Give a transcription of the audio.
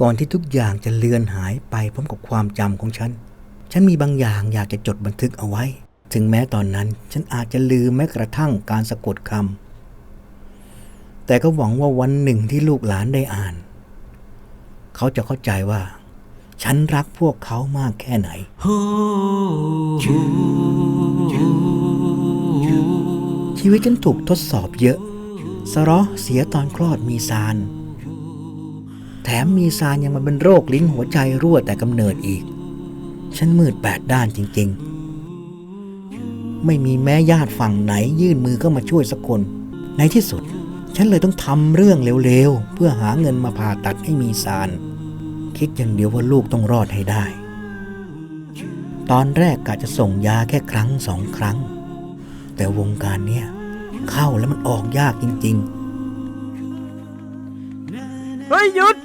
ก่อนที่ทุกอย่างจะเลือนหายไปพร้อมกับความจำของฉัน ฉันมีบางอย่างอยากจะจดบันทึกเอาไว้ ถึงแม้ตอนนั้นฉันอาจจะลืมแม้กระทั่งการสะกดคำ แต่ก็หวังว่าวันหนึ่งที่ลูกหลานได้อ่าน เขาจะเข้าใจว่า ฉันรักพวกเขามากแค่ไหน ชีวิตฉันถูกทดสอบเยอะสะเร้อเสียตอนคลอดมีซาน แถมมีซานยังมาเป็นโรคลิ้นหัวใจรั่วแต่กำเนิดอีก ฉันมืดแปดด้านจริง ๆ ไม่มีแม้ญาติฝั่งไหนยื่นมือเข้ามาช่วยสักคน ในที่สุด ฉันเลยต้องทำเรื่องเร็วๆ เพื่อหาเงินมาผ่าตัดให้มีซาน คิดอย่างเดียวว่าลูกต้องรอดให้ได้ ตอนแรกกะจะส่งยาแค่ครั้งสองครั้ง แต่วงการเนี้ยเข้าแล้วมันออกยากจริง ๆ เฮ้ยหยุด